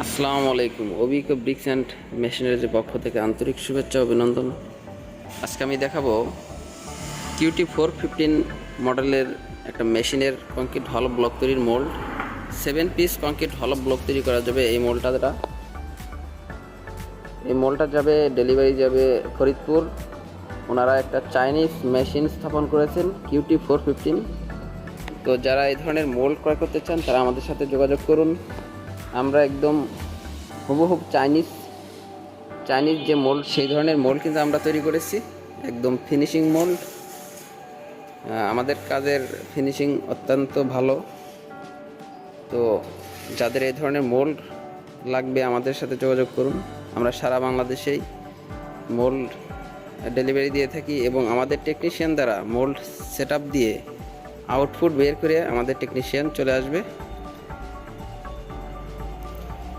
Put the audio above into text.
আসসালামু আলাইকুম। অভিজ্ঞ ব্রিক্স অ্যান্ড মেশিনারিজের পক্ষ থেকে আন্তরিক শুভেচ্ছা অভিনন্দন। আজকে আমি দেখাবো কিউটি ফোর ফিফটিন মডেলের একটা মেশিনের কংক্রিট হল ব্লক তৈরির mould seven piece concrete hollow block তৈরি করা যাবে এই মোল্ডটা দ্বারা। এই মোলটা যাবে ডেলিভারি যাবে ফরিদপুর। ওনারা একটা চাইনিজ মেশিন স্থাপন করেছেন কিউটি ফোর ফিফটিন তো যারা এই ধরনের মোল্ড ক্রয় করতে চান, তারা আমাদের সাথে যোগাযোগ করুন। আমরা একদম হুবহুব চাইনিজ চাইনিজ যে মোল্ড সেই ধরনের মোল্ড কিন্তু আমরা তৈরি করেছি। একদম ফিনিশিং মোল্ড আমাদের কাজের ফিনিশিং অত্যন্ত ভালো। তো যাদের এই ধরনের মোল্ড লাগবে আমাদের সাথে যোগাযোগ করুন। আমরা সারা বাংলাদেশেই মোল্ড ডেলিভারি দিয়ে থাকি এবং আমাদের টেকনিশিয়ান দ্বারা মোল্ড সেট দিয়ে আউটপুট বের করে আমাদের টেকনিশিয়ান চলে আসবে।